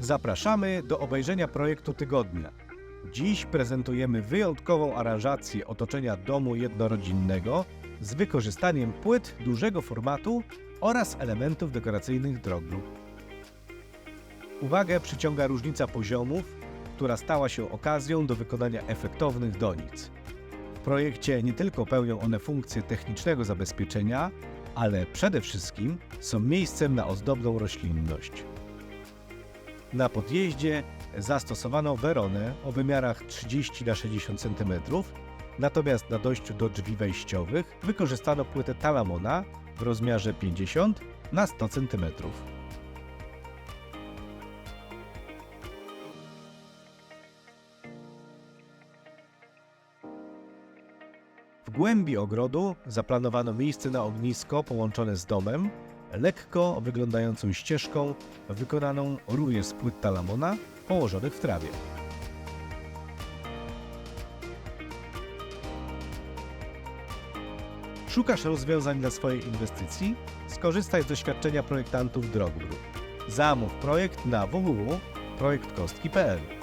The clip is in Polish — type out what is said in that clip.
Zapraszamy do obejrzenia projektu tygodnia. Dziś prezentujemy wyjątkową aranżację otoczenia domu jednorodzinnego z wykorzystaniem płyt dużego formatu oraz elementów dekoracyjnych droglu. Uwagę przyciąga różnica poziomów, która stała się okazją do wykonania efektownych donic. W projekcie nie tylko pełnią one funkcję technicznego zabezpieczenia, ale przede wszystkim są miejscem na ozdobną roślinność. Na podjeździe zastosowano weronę o wymiarach 30 na 60 cm, natomiast na dojściu do drzwi wejściowych wykorzystano płytę Talamona w rozmiarze 50 na 100 cm. W głębi ogrodu zaplanowano miejsce na ognisko połączone z domem, lekko wyglądającą ścieżką wykonaną również z płyt talamona położonych w trawie. Szukasz rozwiązań dla swojej inwestycji? Skorzystaj z doświadczenia projektantów Droglu. Zamów projekt na www.projektkostki.pl